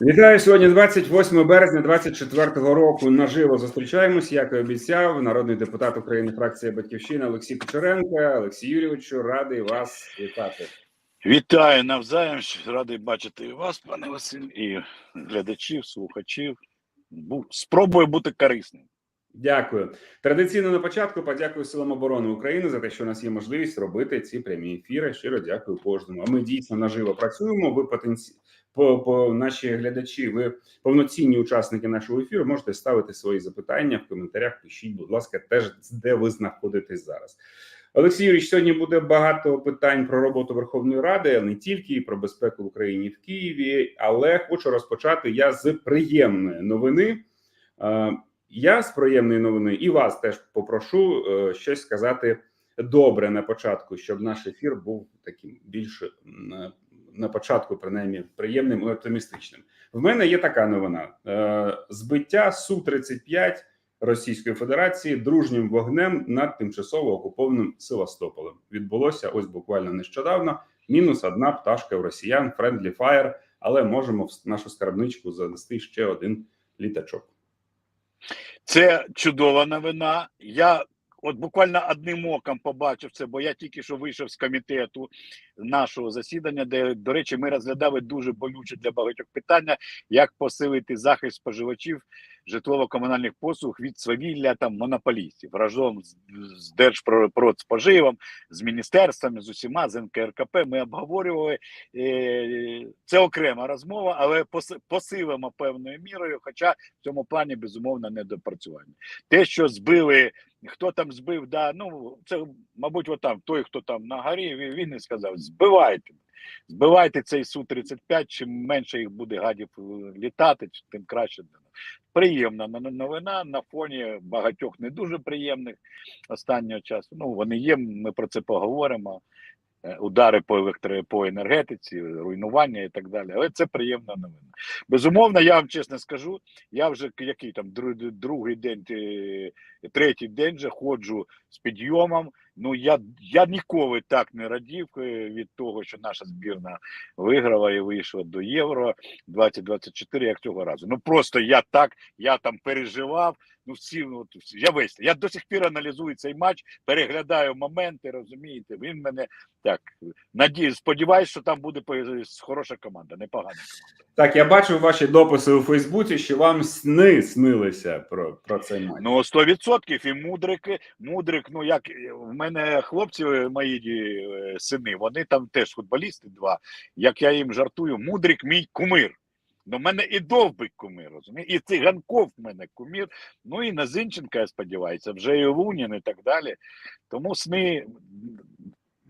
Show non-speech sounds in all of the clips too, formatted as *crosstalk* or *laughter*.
Вітаю сьогодні 28 березня 24 року. Наживо зустрічаємось. Як і обіцяв, народний депутат України, фракція Батьківщина Олексій Кучеренко. Олексій Юрійовичу, радий вас вітати. Вітаю навзаєм. Радий бачити і вас, пане Василь, і глядачів, слухачів. Бу- Спробую бути корисним. Дякую. Традиційно на початку подякую силам оборони України за те, що у нас є можливість робити ці прямі ефіри. Щиро дякую кожному. А ми дійсно наживо працюємо. Ви потенці... по, по наші глядачі. Ви повноцінні учасники нашого ефіру. Можете ставити свої запитання в коментарях. Пишіть, будь ласка, теж де ви знаходитесь зараз. Олексій Юрійович, сьогодні буде багато питань про роботу Верховної Ради, не тільки про безпеку в Україні в Києві, але хочу розпочати я з приємної новини. Я з приємної новини і вас теж попрошу е, щось сказати добре на початку, щоб наш ефір був таким більш на, початку, принаймні, приємним і оптимістичним. В мене є така новина: Е, збиття су 35 Російської Федерації дружнім вогнем над тимчасово окупованим Севастополем відбулося ось буквально нещодавно. Мінус одна пташка в росіян, friendly fire, але можемо в нашу скарбничку занести ще один літачок. Це чудова новина. Я от буквально одним оком побачив це, бо я тільки що вийшов з комітету нашого засідання, де, до речі, ми розглядали дуже болюче для багатьох питання, як посилити захист споживачів житлово-комунальних послуг від свавілля там монополістів разом з, з Держпродспоживом, з міністерствами, з усіма, з НКРКП. Ми обговорювали е, це окрема розмова, але поси- посилимо певною мірою. Хоча в цьому плані безумовно недопрацювання. Те, що збили, хто там збив, да ну це мабуть, отам той, хто там на горі, він, він і сказав: збивайте. Збивайте цей су 35 чим менше їх буде гадів е, літати, тим краще. Приємна новина на фоні багатьох не дуже приємних останнього часу. Ну вони є. Ми про це поговоримо. Е, Удари по електро по енергетиці, руйнування і так далі. Але це приємна новина. Безумовно, я вам чесно скажу. Я вже який там другий день, третій день вже ходжу з підйомом. Ну я, я ніколи так не радів е, від того, що наша збірна виграла і вийшла до Євро 2024, як цього разу. Ну просто я так, я там переживав. Ну всі, ну, от, я весь я до сих пір аналізую цей матч, переглядаю моменти, розумієте. Він мене так надію, сподіваюся, що там буде хороша команда, непогана команда. Так, я бачив ваші дописи у Фейсбуці, що вам сни снилися про, про цей матч. Ну, 100% і мудрики, мудрик, ну як в мене хлопці, е, мої е, сини, вони там теж футболісти два. Як я їм жартую, мудрик мій кумир. Ну, в мене і довбик кумир, розумієте? І циганков в мене кумир. Ну і Назинченка, я сподіваюся, вже і Лунін і так далі. Тому сни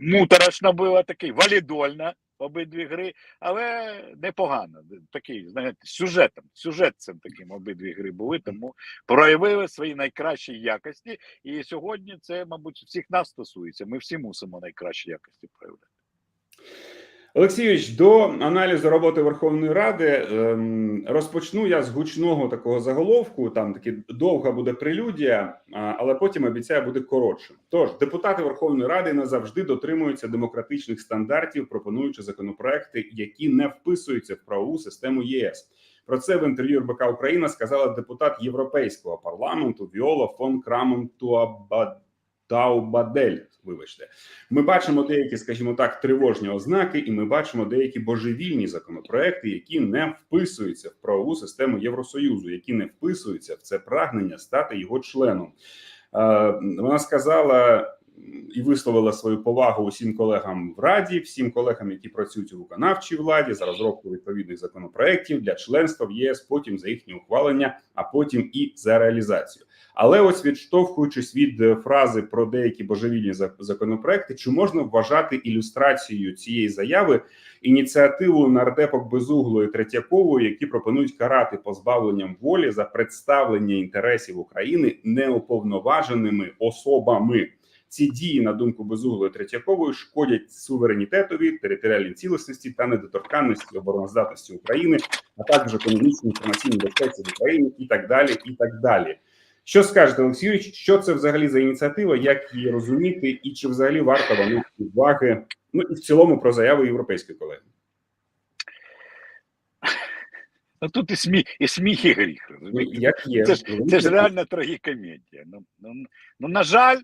муторошно було такий, валідольна обидві гри, але непогано. Такий, знаєте, сюжетом, сюжет цим таким обидві гри були, тому проявили свої найкращі якості. І сьогодні це, мабуть, всіх нас стосується. Ми всі мусимо найкращі якості проявляти. Олексійович, до аналізу роботи Верховної Ради ем, розпочну я з гучного такого заголовку. Там таки довга буде прелюдія, але потім обіцяю буде коротшим. Тож депутати Верховної Ради не завжди дотримуються демократичних стандартів, пропонуючи законопроекти, які не вписуються в правову систему ЄС. Про це в інтерв'ю РБК Україна сказала депутат Європейського парламенту Віола фон Крамон Таубадель. Вибачте, ми бачимо деякі, скажімо так, тривожні ознаки, і ми бачимо деякі божевільні законопроекти, які не вписуються в правову систему Євросоюзу, які не вписуються в це прагнення стати його членом. Е, Вона сказала і висловила свою повагу усім колегам в раді, всім колегам, які працюють у виконавчій владі за розробку відповідних законопроєктів для членства в єС, потім за їхнє ухвалення, а потім і за реалізацію. Але ось відштовхуючись від е, фрази про деякі божевільні законопроекти, чи можна вважати ілюстрацією цієї заяви ініціативу нардепок Безуглої Третьякової, які пропонують карати позбавленням волі за представлення інтересів України неуповноваженими особами? Ці дії, на думку Безуглої Третьякової, шкодять суверенітетові, територіальній цілісності та недоторканності обороноздатності України, а також економічній інформаційній безпеці в Україні і так далі. І так далі. Що скажете, Олексій Юрійович, що це взагалі за ініціатива, як її розуміти, і чи взагалі варто вона уваги? Ну і в цілому про заяви європейської колеги? Ну тут і сміх, і сміх, і гріх. Ну, як є. Це ж, це ж реальна трагікомедія. Ну, ну, ну, на жаль,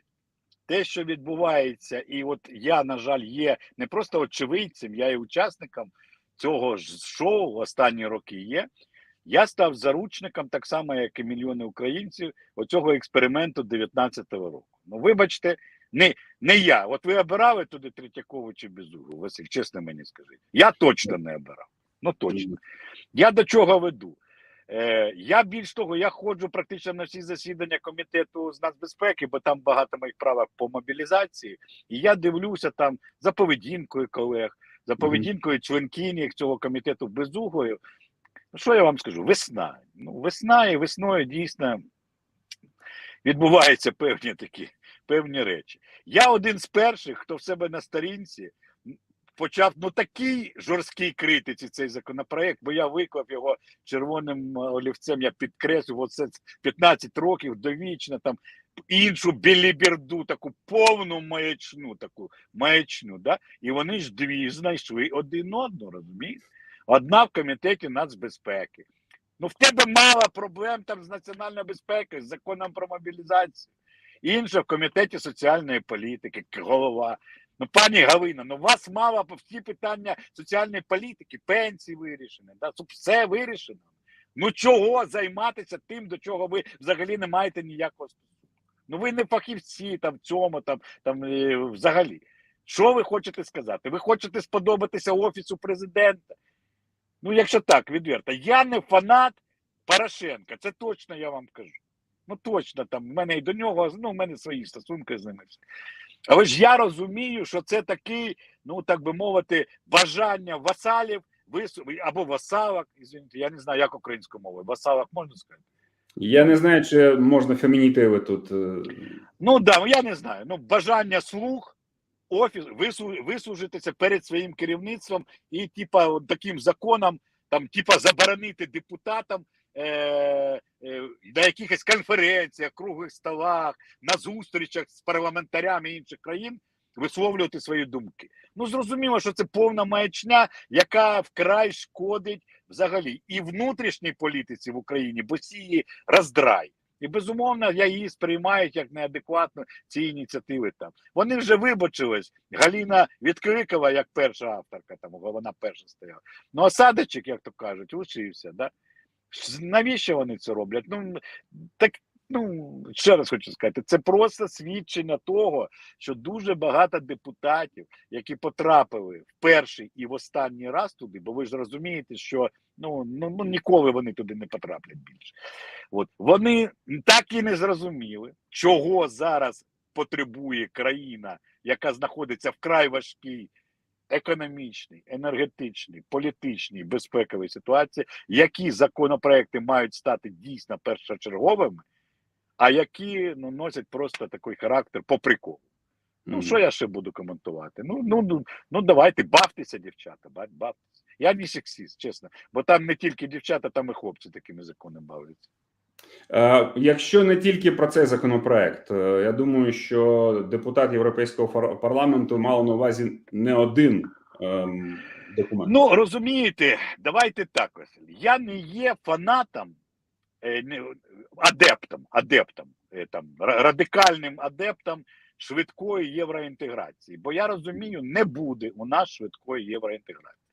те, що відбувається, і от я, на жаль, є не просто очевидцем, я і учасником цього ж шоу останні роки є. Я став заручником, так само, як і мільйони українців, оцього експерименту 19-го року. Ну, вибачте, не, не я. От ви обирали туди Третьякову чи Безугу, Василь, чесно мені скажіть. Я точно не обирав. Ну точно. Я до чого веду? Е, я більш того, я ходжу практично на всі засідання комітету з нацбезпеки, бо там багато моїх правок по мобілізації, і я дивлюся там за поведінкою колег, за поведінкою членкині цього комітету безугою. Що я вам скажу? Весна. Ну, весна і весною дійсно відбуваються певні такі певні речі. Я один з перших, хто в себе на сторінці почав ну такий жорсткий критиці цей законопроект, бо я виклав його червоним олівцем. Я підкреслював оце 15 років довічно там іншу біліберду, таку повну маячну, таку маячну. Да? І вони ж дві знайшли один одну, розумієте? Одна в комітеті нацбезпеки. Ну, в тебе мало проблем там з національною безпекою, з законом про мобілізацію. Інша в комітеті соціальної політики, голова. Ну, пані Галина, ну у вас мало всі питання соціальної політики, пенсії вирішені, да? все вирішено. Ну чого займатися тим, до чого ви взагалі не маєте ніякого стосунку? Ну ви не фахівці там в цьому, там, там е, взагалі. Що ви хочете сказати? Ви хочете сподобатися офісу президента? Ну, якщо так, відверто, я не фанат Порошенка, це точно я вам кажу. Ну точно там в мене і до нього, ну в мене свої стосунки з ними. Але ж я розумію, що це такий, ну так би мовити, бажання васалів вису... або васалок, извините, я не знаю, як українською мовою. Васалок можна сказати? Я не знаю, чи можна фемінітиви тут. е, Ну да, ну, я не знаю. Ну, бажання слуг офіс вислужитися перед своїм керівництвом і, типа, таким законом, там, типа, заборонити депутатам е, е, на якихось конференціях, круглих столах, на зустрічах з парламентарями інших країн висловлювати свої думки. Ну зрозуміло, що це повна маячня, яка вкрай шкодить взагалі і внутрішній політиці в Україні, бо сіє роздрай. І безумовно, я її сприймаю як неадекватно ці ініціативи там. Вони вже вибачились. Галіна Відкликова, як перша авторка, там вона перша стояла. Ну, осадочок, як то кажуть, лишився. Да? Навіщо вони це роблять? Ну так ну ще раз хочу сказати, це просто свідчення того, що дуже багато депутатів, які потрапили в перший і в останній раз туди, бо ви ж розумієте, що ну, ну, ну ніколи вони туди не потраплять більше. От вони так і не зрозуміли, чого зараз потребує країна, яка знаходиться в край важкій економічній, енергетичній, політичній, безпековій ситуації, які законопроекти мають стати дійсно першочерговими, а які ну, носять просто такий характер по приколу. Ну, що я ще буду коментувати? Ну, ну, ну, ну давайте, бавтеся, дівчата, бавтеся. Я не сексист, чесно, бо там не тільки дівчата, там і хлопці такими законами бавляться. Е, Якщо не тільки про цей законопроект, е, я думаю, що депутат Європейського парламенту мав на увазі не один ем, документ. Ну розумієте, давайте так, Василь. Я не є фанатом, адептом, адептом, е, там, радикальним адептом швидкої євроінтеграції. Бо я розумію, не буде у нас швидкої євроінтеграції.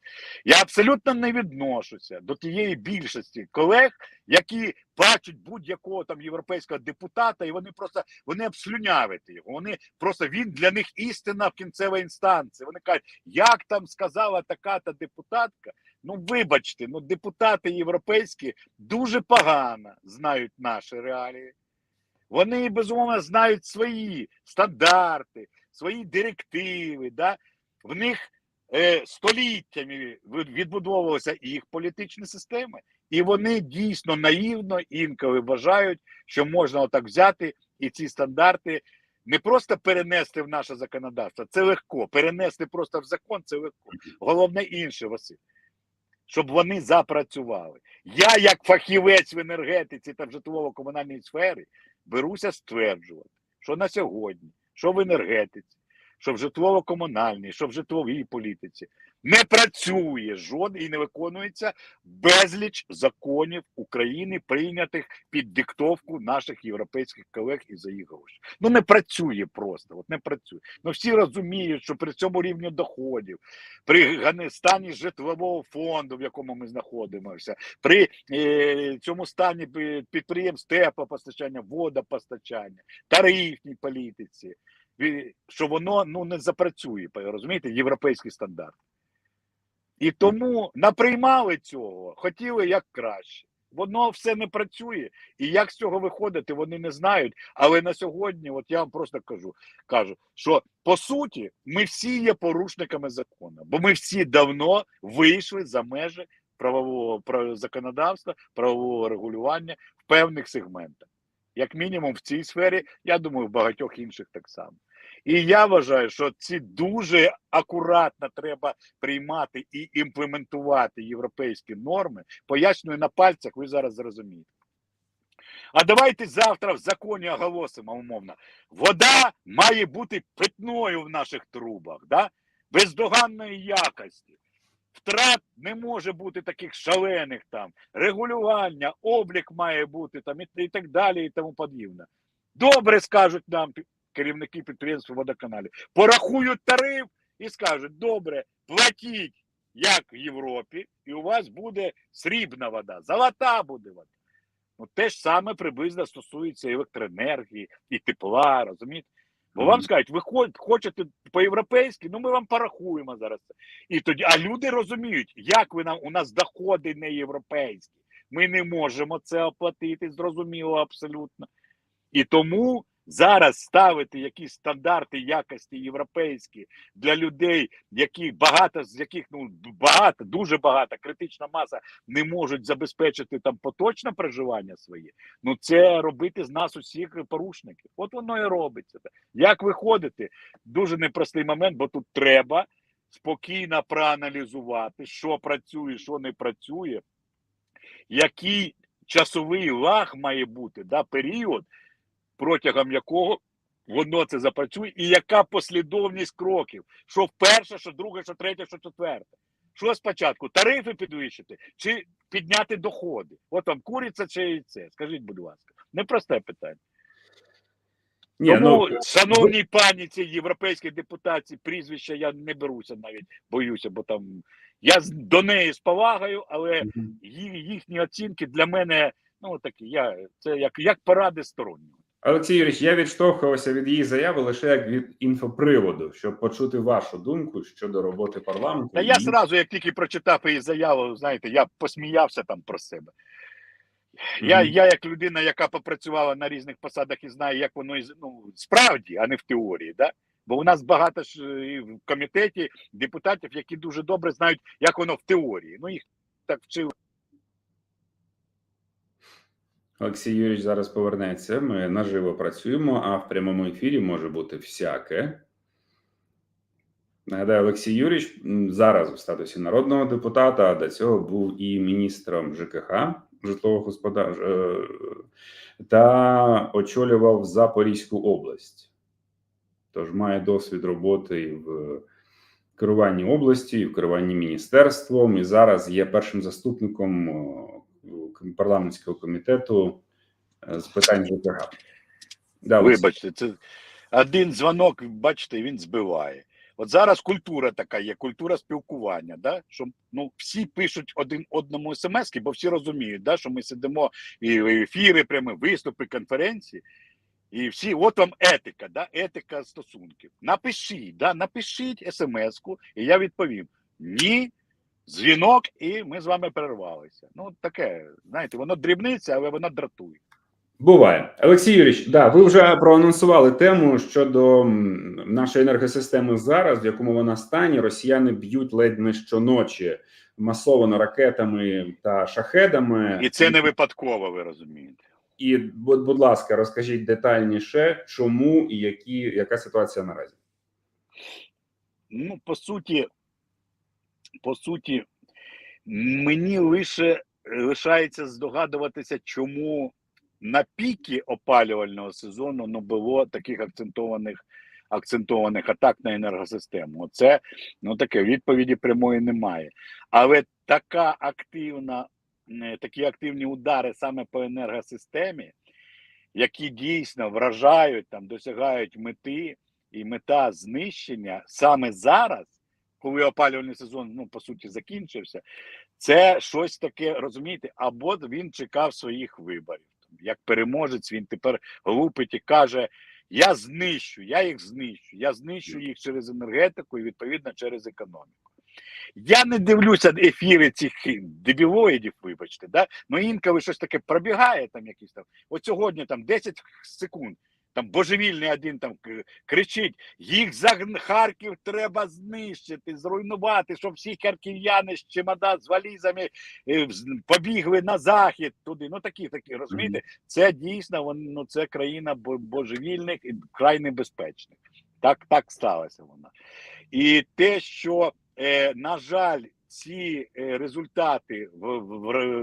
Я абсолютно не відношуся до тієї більшості колег, які бачать будь-якого там європейського депутата, і вони просто вони обслюнявить його. Вони просто він для них істина в кінцевій інстанції. Вони кажуть, як там сказала така та депутатка. Ну, вибачте, ну депутати європейські дуже погано знають наші реалії. Вони безумовно знають свої стандарти, свої директиви. Да? В них е, століттями від- відбудовувалися їх політичні системи, і вони дійсно наївно інколи вважають, що можна отак взяти і ці стандарти не просто перенести в наше законодавство, це легко. Перенести просто в закон це легко. Головне інше, Василь. Щоб вони запрацювали. Я, як фахівець в енергетиці та в житлово-комунальній сфері, беруся стверджувати, що на сьогодні, що в енергетиці, що в житлово-комунальній, що в житловій політиці, Не працює жоден і не виконується безліч законів України, прийнятих під диктовку наших європейських колег і за їх гроші. Ну не працює просто. От не працює. Ну всі розуміють, що при цьому рівні доходів, при стані житлового фонду, в якому ми знаходимося, при е, цьому стані підприємств теплопостачання, водопостачання, тарифній політиці, що воно ну не запрацює, розумієте, європейський стандарт. І тому наприймали цього, хотіли як краще. Воно все не працює, і як з цього виходити, вони не знають. Але на сьогодні, от я вам просто кажу, кажу, що по суті ми всі є порушниками закону, бо ми всі давно вийшли за межі правового прав- законодавства, правового регулювання в певних сегментах. Як мінімум в цій сфері, я думаю, в багатьох інших так само. І я вважаю, що ці дуже акуратно треба приймати і імплементувати європейські норми. Пояснюю на пальцях, ви зараз зрозумієте. А давайте завтра в законі оголосимо умовно. Вода має бути питною в наших трубах, да? бездоганної якості. Втрат не може бути таких шалених там, регулювання, облік має бути там і, і так далі, і тому подібне. Добре скажуть нам керівники підприємств водоканалів. Порахують тариф і скажуть: добре, платіть, як в Європі, і у вас буде срібна вода, золота буде вода. Ну, те ж саме приблизно стосується електроенергії, і тепла, розумієте? Бо вам скажуть, ви хочете по-європейськи, ну ми вам порахуємо зараз. І тоді, а люди розуміють, як ви нам у нас доходи не європейські. Ми не можемо це оплатити, зрозуміло абсолютно. І тому зараз ставити якісь стандарти якості європейські для людей, які багато з яких ну багато, дуже багато, критична маса не можуть забезпечити там поточне проживання своє. Ну це робити з нас усіх порушників. От воно і робиться. Як виходити? Дуже непростий момент, бо тут треба спокійно проаналізувати, що працює, що не працює, який часовий лаг має бути, да, період, протягом якого воно це запрацює, і яка послідовність кроків, що перше, що друге, що третє, що четверте. Що спочатку? Тарифи підвищити чи підняти доходи? От вам куриця чи яйце? Скажіть, будь ласка, непросте питання. Ні, Тому, ну, шановній пані цій європейській депутації, прізвища я не беруся навіть, боюся, бо там я до неї з повагою, але їхні оцінки для мене ну такі. Я це як, як поради стороннього. Олексій Юрійович, я відштовхувався від її заяви лише як від інфоприводу, щоб почути вашу думку щодо роботи парламенту. Та я зразу, як тільки прочитав її заяву, знаєте, я посміявся там про себе. Я, Мгм. я як людина, яка попрацювала на різних посадах і знає, як воно ну, справді, а не в теорії. Да? Бо у нас багато ж е, і в комітеті депутатів, які дуже добре знають, як воно в теорії. Ну їх так вчили. Олексій Юрійович зараз повернеться. Ми наживо працюємо, а в прямому ефірі може бути всяке. Нагадаю, Олексій Юрійович зараз у статусі народного депутата, а до цього був і міністром ЖКХ житлового господарства та очолював Запорізьку область. Тож має досвід роботи в керуванні області, і в керуванні міністерством, і зараз є першим заступником о, парламентського комітету е, з питань ЖКХ. Да, Вибачте, це один дзвонок, бачите, він збиває. От зараз культура така є, культура спілкування, да? що ну, всі пишуть один одному смс, бо всі розуміють, да? що ми сидимо і в ефіри, прямо виступи, конференції, і всі, от вам етика, да? етика стосунків. Напишіть, да? напишіть смс-ку, і я відповім: ні, дзвінок, і ми з вами перервалися. Ну, таке, знаєте, воно дрібниця, але воно дратує. Буває. Олексій Юрійович, да, ви вже проанонсували тему щодо нашої енергосистеми зараз, в якому вона стані. Росіяни б'ють ледь не щоночі масовано ракетами та шахедами. І це не випадково, ви розумієте. І, будь, будь ласка, розкажіть детальніше, чому і які, яка ситуація наразі? Ну, по суті, по суті, мені лише лишається здогадуватися, чому на піки опалювального сезону не було таких акцентованих акцентованих атак на енергосистему. Оце ну таке відповіді прямої немає. Але така активна, е, такі активні удари саме по енергосистемі, які дійсно вражають там, досягають мети, і мета знищення саме зараз, коли опалювальний сезон ну по суті закінчився, це щось таке, розумієте, або він чекав своїх виборів. Як переможець, він тепер лупить і каже: Я знищу, я їх знищу, я знищу їх через енергетику і відповідно через економіку. Я не дивлюся ефіри цих дебілоїдів, вибачте, да? ну інколи щось таке пробігає там якісь там. От сьогодні там 10 секунд. Там божевільний один там кричить: їх за Харків треба знищити, зруйнувати, щоб всі харків'яни з чемода з валізами е, побігли на захід туди. Ну такі, такі, розумієте? Це дійсно вон, ну, це країна божевільних і край небезпечних. Так, так сталося вона. І те, що, е, на жаль, ці е, результати,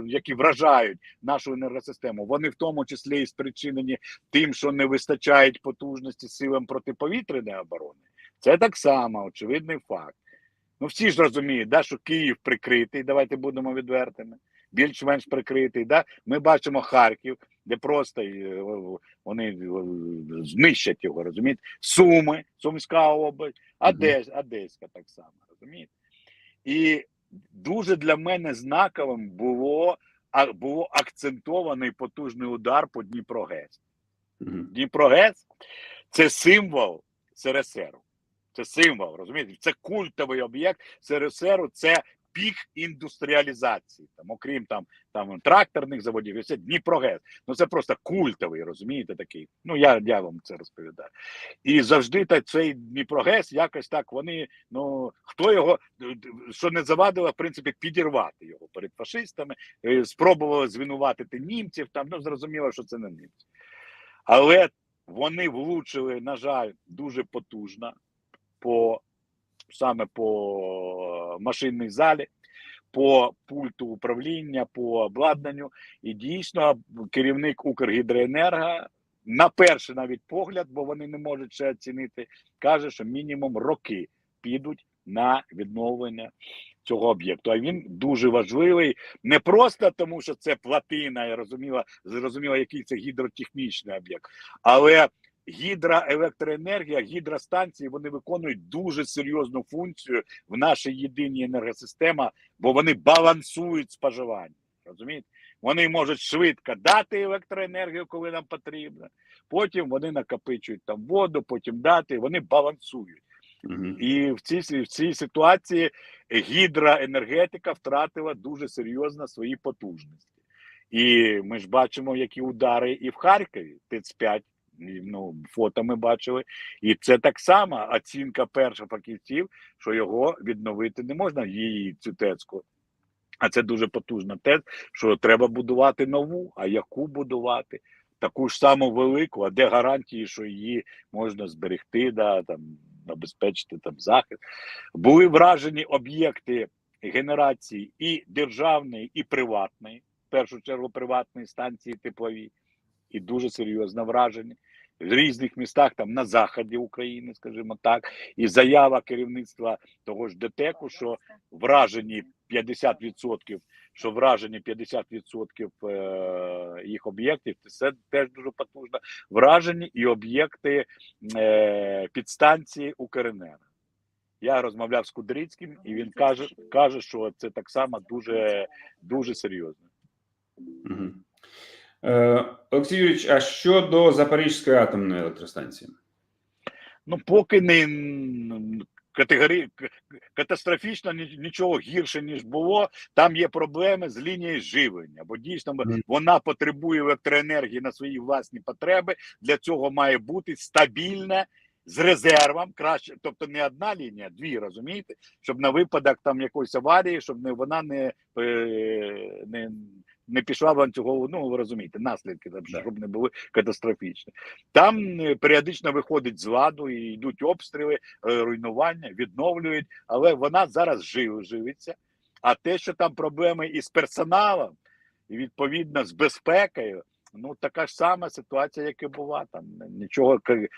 які вражають нашу енергосистему, вони в тому числі і спричинені тим, що не вистачає потужності силам протиповітряної оборони. Це так само очевидний факт. Ну всі ж розуміють, да, що Київ прикритий. Давайте будемо відвертими. Більш-менш прикритий. Да? Ми бачимо Харків, де просто е, вони е, знищать його, розумієте? Суми, Сумська область, Одес, Одеська так само, розумієте? І дуже для мене знаковим було, а, було акцентований потужний удар по Дніпро Гессь. Дніпро ГЕС це символ СРСР. Це символ, розумієте? Це культовий об'єкт СРСР, це пік індустріалізації. Там, окрім там, там тракторних заводів, і все Дніпрогес. Ну це просто культовий, розумієте, такий. Ну я, я вам це розповідаю. І завжди та цей Дніпрогес якось так вони. Ну хто його що не завадило, в принципі, підірвати його перед фашистами, е, спробували звинуватити німців. Там ну зрозуміло, що це не німці. Але вони влучили, на жаль, дуже потужно по саме по машинній залі, по пульту управління, по обладнанню. І дійсно керівник Укргідроенерго на перший навіть погляд, бо вони не можуть ще оцінити, каже, що мінімум роки підуть на відновлення цього об'єкту. А він дуже важливий не просто тому, що це платина, я розуміла, зрозуміла, який це гідротехнічний об'єкт, але гідроелектроенергія, гідростанції вони виконують дуже серйозну функцію в нашій єдиній енергосистемі, бо вони балансують споживання. Розумієте? Вони можуть швидко дати електроенергію, коли нам потрібно. Потім вони накопичують там воду, потім дати. Вони балансують. Мгм. І в цій, в цій ситуації гідроенергетика втратила дуже серйозно свої потужності. І ми ж бачимо, які удари і в Харкові. ТЕЦ-5, і, ну, фото ми бачили. І це так само оцінка перших фахівців, що його відновити не можна, її цю ТЕЦку. А це дуже потужна ТЕЦ, що треба будувати нову, а яку будувати? Таку ж саму велику, а де гарантії, що її можна зберегти, да, там, забезпечити там захист. Були вражені об'єкти генерації і державної, і приватної, в першу чергу приватної станції теплові, і дуже серйозно вражені. В різних містах, там на заході України, скажімо так, і заява керівництва того ж ДТЕКу, що вражені 50%, що вражені 50% е, їх об'єктів, це теж дуже потужно. Вражені і об'єкти е, підстанції Укренерго. Я розмовляв з Кудрицьким, і він каже, каже, що це так само дуже, дуже серйозно. Е, Олексій Юрійович, а щодо Запорізької атомної електростанції? Ну, поки не категорі... катастрофічно нічого гірше, ніж було. Там є проблеми з лінією живлення, бо дійсно вона потребує електроенергії на свої власні потреби. Для цього має бути стабільне. З резервом краще, тобто не одна лінія, дві, розумієте, щоб на випадок там якоїсь аварії, щоб не вона не, е, не, не пішла в ланцюгову, ну ви розумієте, наслідки там, щоб не були катастрофічні. Там е, періодично виходить з ладу і йдуть обстріли, е, руйнування, відновлюють, але вона зараз жив, живиться. А те, що там проблеми із персоналом, і відповідно з безпекою, ну така ж сама ситуація, як і була. Там нічого е,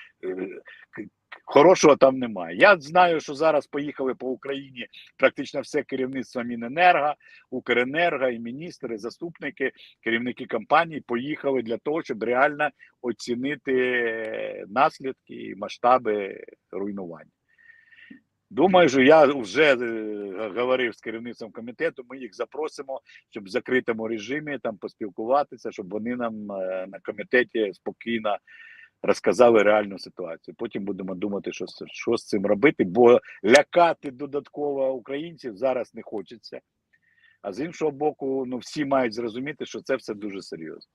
Хорошого там немає. Я знаю, що зараз поїхали по Україні практично все керівництво Міненерго, Укренерго і міністри, заступники, керівники компаній поїхали для того, щоб реально оцінити наслідки і масштаби руйнувань. Думаю, що я вже е, говорив з керівництвом комітету. Ми їх запросимо, щоб в закритому режимі там поспілкуватися, щоб вони нам е, на комітеті спокійно розказали реальну ситуацію. Потім будемо думати, що, що з цим робити, бо лякати додатково українців зараз не хочеться. А з іншого боку, ну всі мають зрозуміти, що це все дуже серйозно.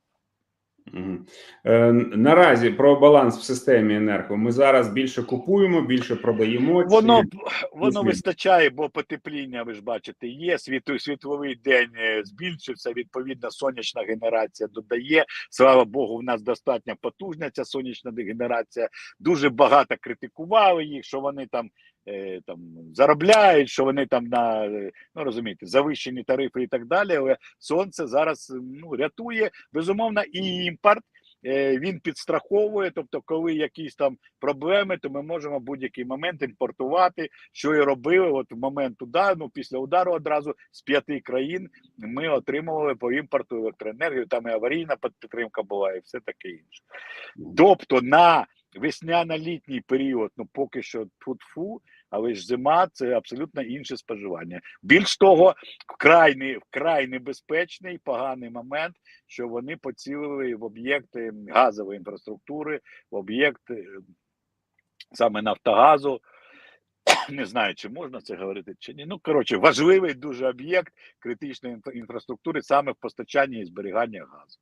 Е, Наразі про баланс в системі енерго. Ми зараз більше купуємо, більше продаємо. Воно воно вистачає, бо потепління, ви ж бачите, є. Світ, світловий день е, збільшився. Відповідно, сонячна генерація додає. Слава Богу, в нас достатньо потужна ця сонячна генерація. Дуже багато критикували їх, що вони там. Е, Там заробляють, що вони там на ну розумієте, завищені тарифи і так далі. Але сонце зараз ну рятує безумовно і імпорт. е, Він підстраховує, тобто, коли якісь там проблеми, то ми можемо будь-який момент імпортувати, що і робили. От в момент удару, ну після удару одразу з п'яти країн ми отримували по імпорту електроенергію. Там і аварійна підтримка була, і все таке інше. Тобто на весняно-літній період, ну поки що тфу-тфу, але ж зима це абсолютно інше споживання. Більш того, вкрай, вкрай небезпечний поганий момент, що вони поцілили в об'єкти газової інфраструктури, в об'єкти саме Нафтогазу. *coughs* Не знаю, чи можна це говорити, чи ні. Ну, коротше, важливий дуже об'єкт критичної інфраструктури саме в постачанні і зберіганні газу.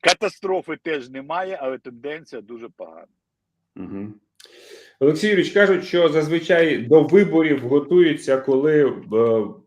Катастрофи теж немає, але тенденція дуже погана. Угу. Олексій Юрійович кажуть, що зазвичай до виборів готуються, коли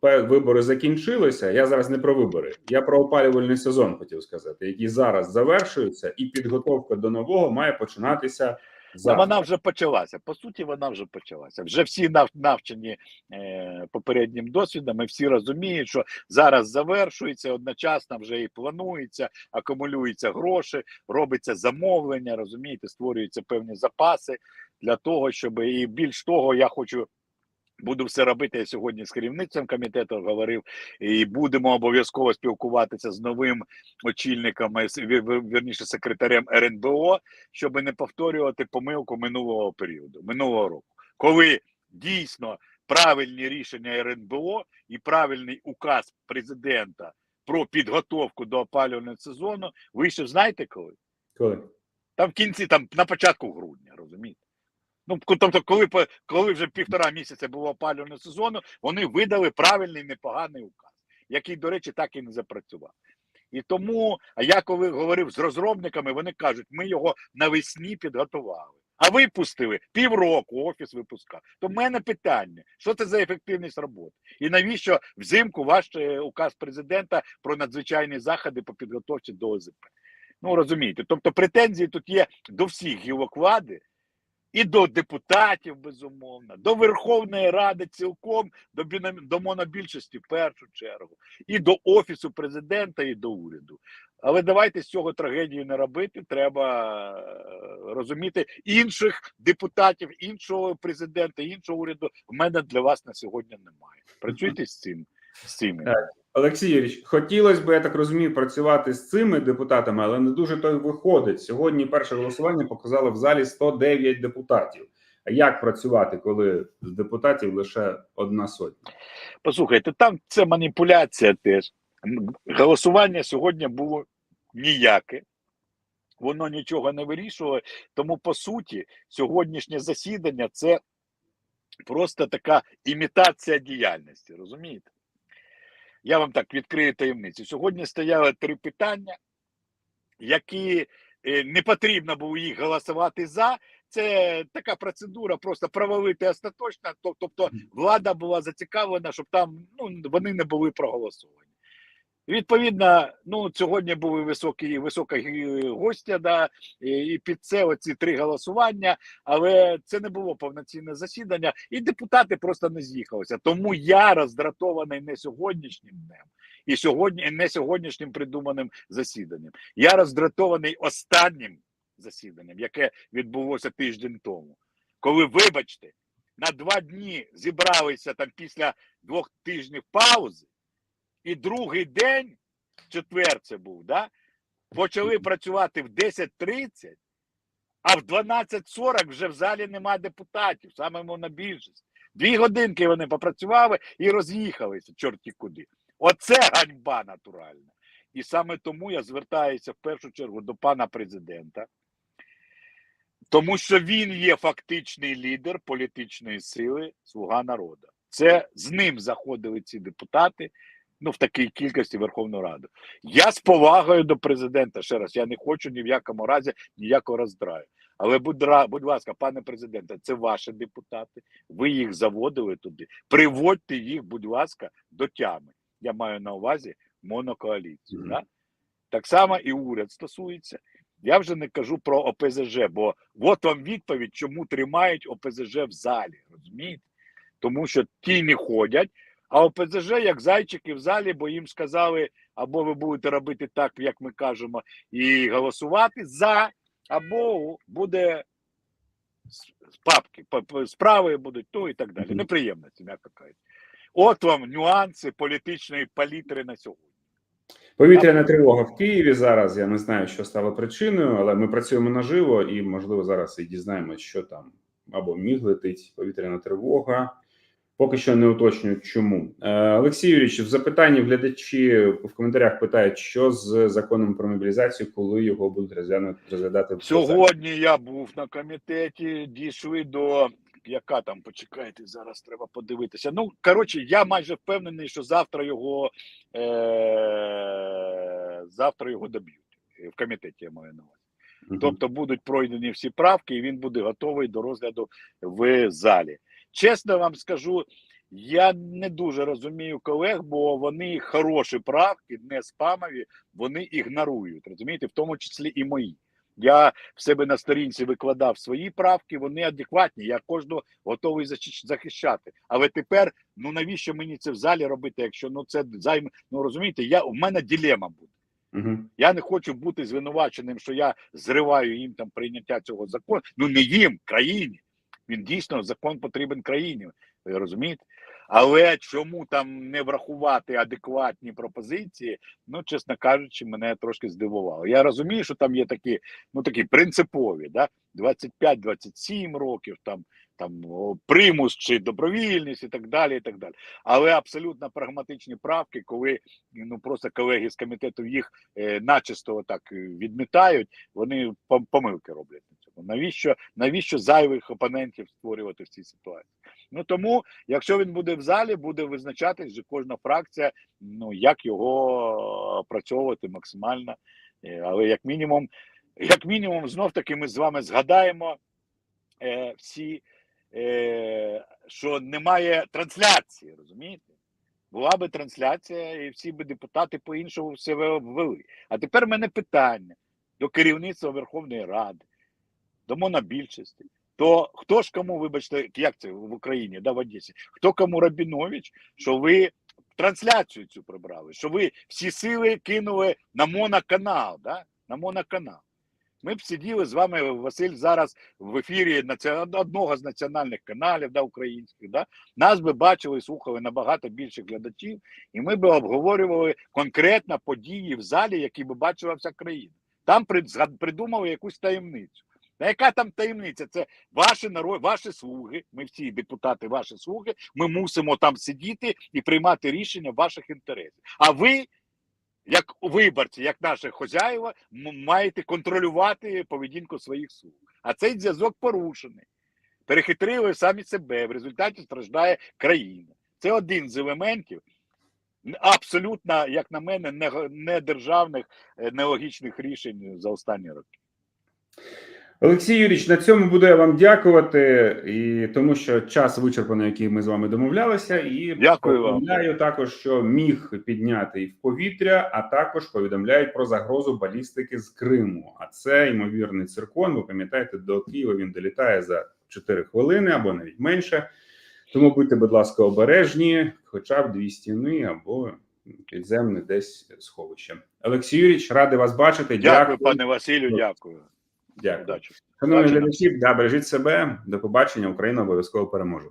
е, вибори закінчилися. Я зараз не про вибори, я про опалювальний сезон хотів сказати, який зараз завершується, і підготовка до нового має починатися Ну, вона вже почалася. По суті, вона вже почалася. Вже всі нав, навчені е, попереднім досвідом, і всі розуміють, що зараз завершується одночасно вже і планується, акумулюються гроші, робиться замовлення, розумієте, створюються певні запаси для того, щоб і більш того, я хочу. Буду все робити. Я сьогодні з керівництвом комітету говорив, і будемо обов'язково спілкуватися з новим очільником, е, вірніше секретарем РНБО, щоб не повторювати помилку минулого періоду, минулого року, коли дійсно правильні рішення РНБО і правильний указ президента про підготовку до опалювального сезону вийшов, знаєте коли? Коли? Там в кінці, там на початку грудня, розумієте? Ну, тобто, коли коли вже півтора місяця було опалювального сезону, вони видали правильний непоганий указ, який, до речі, так і не запрацював. І тому, а я коли говорив з розробниками, вони кажуть, ми його навесні підготували. А випустили півроку, офіс випускав. То в мене питання: що це за ефективність роботи? І навіщо взимку ваш е, указ президента про надзвичайні заходи по підготовці до ОЗП? Ну розумієте, тобто претензії тут є до всіх гілок влади, і до депутатів, безумовно, до Верховної Ради цілком, до, до монобільшості в першу чергу, і до Офісу президента, і до уряду. Але давайте з цього трагедію не робити. Треба е, розуміти інших депутатів, іншого президента, іншого уряду. В мене для вас на сьогодні немає. Працюйте з цим. З цим. Олексій Юрійович, хотілося б, я так розумію, працювати з цими депутатами, але не дуже то й виходить. Сьогодні перше голосування показало в залі 109 депутатів. А як працювати, коли з депутатів лише одна сотня? Послухайте, там це маніпуляція теж. Голосування сьогодні було ніяке. Воно нічого не вирішувало. Тому, по суті, сьогоднішнє засідання це просто така імітація діяльності. Розумієте? Я вам так відкрию таємницю. Сьогодні стояли три питання, які е, не потрібно було їх голосувати за. Це така процедура, просто провалити остаточно. Тобто влада була зацікавлена, щоб там ну, вони не були проголосовані. Відповідно, ну сьогодні були високі висока гостя, да, і під це оці три голосування, але це не було повноцінне засідання, і депутати просто не з'їхалися. Тому я роздратований не сьогоднішнім днем і сьогодні не сьогоднішнім придуманим засіданням. Я роздратований останнім засіданням, яке відбулося тиждень тому. коли, вибачте, на два дні зібралися там після двох тижнів паузи, і другий день, четвер це був, да, почали працювати в 10.30, а в 12.40 вже в залі нема депутатів, саме монобільшість. Дві годинки вони попрацювали і роз'їхалися, чорті куди. Оце ганьба натуральна. І саме тому я звертаюся в першу чергу до пана президента, тому що він є фактичний лідер політичної сили Слуга народу. Це з ним заходили ці депутати. Ну, в такій кількості Верховну Раду. Я з повагою до президента. Ще раз, я не хочу ні в якому разі ніякого роздраю. Але будь, будь ласка, пане президенте, це ваші депутати. Ви їх заводили туди. Приводьте їх, будь ласка, до тями. Я маю на увазі монокоаліцію. Мгм. Да? Так само і уряд стосується. Я вже не кажу про ОПЗЖ, бо от вам відповідь, чому тримають ОПЗЖ в залі. Розумієте? Тому що ті не ходять, а ОПЗЖ як зайчики в залі, бо їм сказали, або ви будете робити так, як ми кажемо, і голосувати за, або буде папки, справи будуть, то і так далі. Мгм. Неприємності, м'яко кажучи. От вам нюанси політичної палітри на сьогодні. Повітряна тривога в Києві зараз. Я не знаю, що стало причиною, але ми працюємо наживо і, можливо, зараз і дізнаємось, що там або міг летить повітряна тривога. Поки що не уточнюють, чому. Е, Олексій Юрійович, в запитанні глядачі в коментарях питають, що з законом про мобілізацію, коли його будуть розглянути розглядати Сьогодні я був на комітеті, дійшли до. Яка там, почекайте, зараз треба подивитися. Ну, коротше, я майже впевнений, що завтра його е- завтра його доб'ють. Е, В комітеті я маю на увазі. Тобто будуть пройдені всі правки, і він буде готовий до розгляду в залі. Чесно вам скажу, я не дуже розумію колег, бо вони хороші правки, не спамові, вони ігнорують. Розумієте, в тому числі і мої. Я в себе на сторінці викладав свої правки, вони адекватні. Я кожного готовий захищати. Але тепер, ну навіщо мені це в залі робити? Якщо ну це займе, ну розумієте, я у мене ділема буде. Мгм. Я не хочу бути звинуваченим, що я зриваю їм там прийняття цього закону. Ну не їм, країні. Він дійсно закон потрібен країні. Розумієте? Але чому там не врахувати адекватні пропозиції? Ну, чесно кажучи, мене трошки здивувало. Я розумію, що там є такі, ну такі принципові, да? 25-27 років, там, там примус чи добровільність і так далі. і так далі. Але абсолютно прагматичні правки, коли ну просто колеги з комітету їх е, начисто так е, відмітають, вони помилки роблять. Навіщо навіщо зайвих опонентів створювати в цій ситуації? Ну тому, якщо він буде в залі, буде визначатись вже кожна фракція, ну як його опрацьовувати максимально. Е, Але як мінімум, як мінімум, знов таки ми з вами згадаємо е, всі, е, що немає трансляції, розумієте? Була би трансляція, і всі би депутати по-іншому себе ввели. А тепер в мене питання до керівництва Верховної Ради, до монобільшості. То хто ж кому, вибачте, як це в Україні, да, в Одесі, хто кому Рабінович, що ви трансляцію цю прибрали, що ви всі сили кинули на моноканал, да? на моноканал. Ми б сиділи з вами, Василь, зараз в ефірі одного з національних каналів да, українських. Да? Нас би бачили і слухали набагато більше глядачів, і ми би обговорювали конкретно події в залі, які би бачила вся країна. Там придумали якусь таємницю. Та яка там таємниця? Це ваші народ, ваші слуги. Ми всі депутати, ваші слуги. Ми мусимо там сидіти і приймати рішення ваших інтересів. А ви, як виборці, як наші хозяїва, маєте контролювати поведінку своїх слуг. А цей зв'язок порушений. Перехитрили самі себе. В результаті страждає країна. Це один з елементів. Абсолютно, як на мене, не, державних, е, нелогічних рішень за останні роки. Олексій Юрійович, на цьому буду я вам дякувати, і тому що час вичерпано, який ми з вами домовлялися, і Дякую вам. повідомляю також, що міг підняти і в повітря, а також повідомляють про загрозу балістики з Криму. А це ймовірний циркон. Ви пам'ятаєте, до Києва він долітає за 4 хвилини або навіть менше. Тому будьте, будь ласка, обережні, хоча б дві стіни або підземне десь сховище. Олексій Юрійович, радий вас бачити. Дякую, пане Василю, дякую. Дякую. Шановні глядачі, да, бережіть себе. До побачення. Україна обов'язково переможе.